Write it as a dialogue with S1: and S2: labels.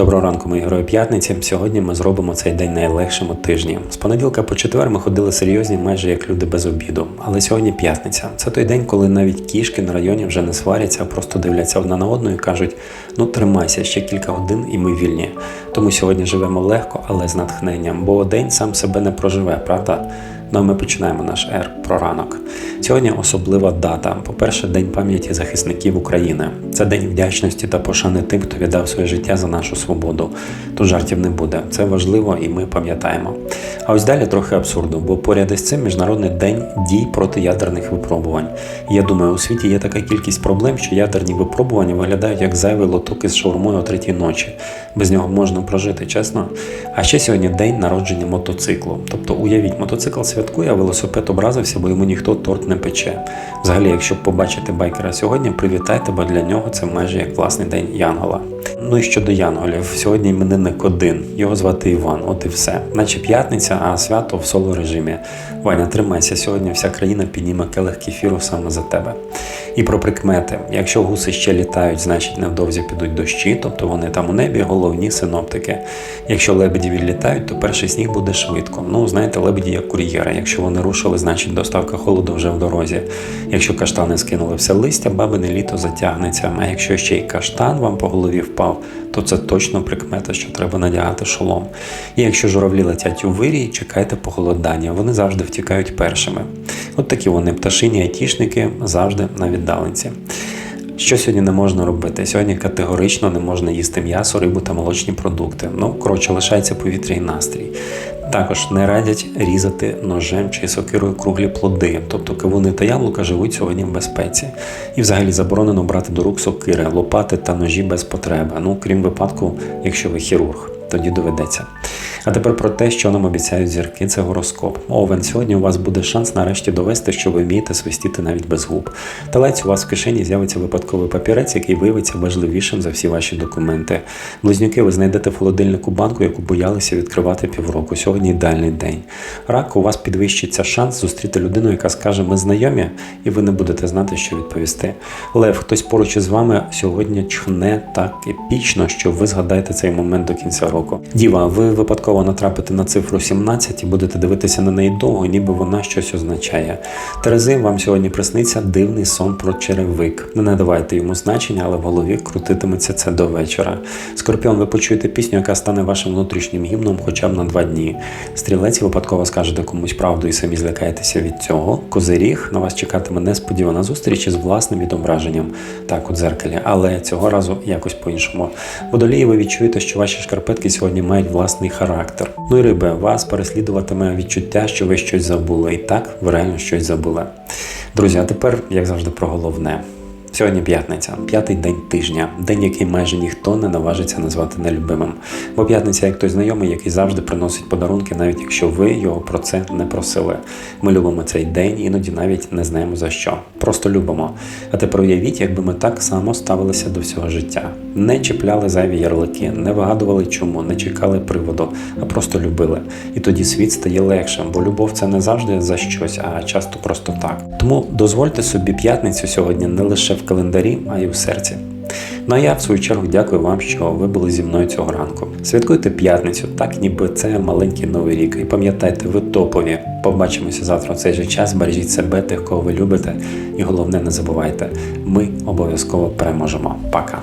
S1: Доброго ранку, мої герої п'ятниці. Сьогодні ми зробимо цей день найлегшим у тижні. З понеділка по четвер ми ходили серйозні, майже як люди без обіду. Але сьогодні п'ятниця. Це той день, коли навіть кішки на районі вже не сваряться, а просто дивляться одна на одну і кажуть: ну тримайся ще кілька годин, і ми вільні. Тому сьогодні живемо легко, але з натхненням, бо день сам себе не проживе, правда? Ну а ми починаємо наш ер про ранок. Сьогодні особлива дата. По-перше, День пам'яті захисників України. Це день вдячності та пошани тим, хто віддав своє життя за нашу свободу. Тут жартів не буде. Це важливо і ми пам'ятаємо. А ось далі трохи абсурду, бо поряд із цим міжнародний день дій проти ядерних випробувань. І я думаю, у світі є така кількість проблем, що ядерні випробування виглядають як зайвий лоток із шаурмою о третій ночі. Без нього можна прожити, чесно. А ще сьогодні день народження мотоциклу. Тобто, уявіть, мотоцикл святкує, а велосипед образився, бо йому ніхто торт не пече. Взагалі, якщо побачите байкера сьогодні, привітайте, бо для нього це майже як власний день Янгола. Ну і щодо Янголів, сьогодні іменинник один. Його звати Іван, от і все. Наче п'ятниця, а свято в соло режимі. Ваня, тримайся, сьогодні вся країна підніме келих кефіру саме за тебе. І про прикмети. Якщо гуси ще літають, значить невдовзі підуть дощі, тобто вони там у небі, головні синоптики. Якщо лебеді відлітають, то перший сніг буде швидко. Ну, знаєте, лебеді як кур'єри. Якщо вони рушили, значить доставка холоду вже в дорозі. Якщо каштани скинули все листя, бабине літо затягнеться. А якщо ще й каштан вам по голові впав, то це точно прикмета, що треба надягати шолом. І якщо журавлі летять у вирій, чекайте похолодання. Вони завжди втікають першими. От такі вони пташині айтішники завжди на віддаленці. Що сьогодні не можна робити? Сьогодні категорично не можна їсти м'ясо, рибу та молочні продукти. Ну, коротше, лишається повітря і настрій. Також не радять різати ножем чи сокирою круглі плоди, тобто кавуни та яблука живуть сьогодні в безпеці. І взагалі заборонено брати до рук сокири, лопати та ножі без потреби. Ну, крім випадку, якщо ви хірург, тоді доведеться. А тепер про те, що нам обіцяють зірки, це гороскоп. Овен, сьогодні у вас буде шанс нарешті довести, що ви вмієте свистіти навіть без губ. Телець у вас в кишені з'явиться випадковий папірець, який виявиться важливішим за всі ваші документи. Близнюки, ви знайдете в холодильнику банку, яку боялися відкривати півроку. Сьогодні ідеальний день. Рак, у вас підвищиться шанс зустріти людину, яка скаже, ми знайомі, і ви не будете знати, що відповісти. Лев, хтось поруч із вами сьогодні чхне так епічно, що ви згадаєте цей момент до кінця року. Діва, ви випадково натрапите на цифру 17 і будете дивитися на неї довго, ніби вона щось означає. Терези, вам сьогодні присниться дивний сон про черевик. Не надавайте йому значення, але в голові крутитиметься це до вечора. Скорпіон, ви почуєте пісню, яка стане вашим внутрішнім гімном хоча б на два дні. Стрілець випадково скажете комусь правду і самі злякаєтеся від цього. Козиріг на вас чекатиме несподівана зустріч із власним відображенням, так у дзеркалі, але цього разу якось по-іншому. Водолії, ви відчуєте, що ваші шкарпетки сьогодні мають власний характер. Ну і риби, вас переслідуватиме відчуття, що ви щось забули. І так, ви реально щось забули. Друзі, а тепер, як завжди, про головне. Сьогодні п'ятниця, п'ятий день тижня, день, який майже ніхто не наважиться назвати нелюбимим. Бо п'ятниця як той знайомий, який завжди приносить подарунки, навіть якщо ви його про це не просили. Ми любимо цей день, іноді навіть не знаємо за що. Просто любимо. А тепер уявіть, якби ми так само ставилися до всього життя. Не чіпляли зайві ярлики, не вигадували чому, не чекали приводу, а просто любили. І тоді світ стає легшим, бо любов це не завжди за щось, а часто просто так. Тому дозвольте собі п'ятницю сьогодні не лише в календарі, а й у серці. Ну а я в свою чергу дякую вам, що ви були зі мною цього ранку. Святкуйте п'ятницю, так ніби це маленький новий рік. І пам'ятайте, ви топові. Побачимося завтра в цей же час. Бережіть себе, тих, кого ви любите. І головне, не забувайте, ми обов'язково переможемо. Пока.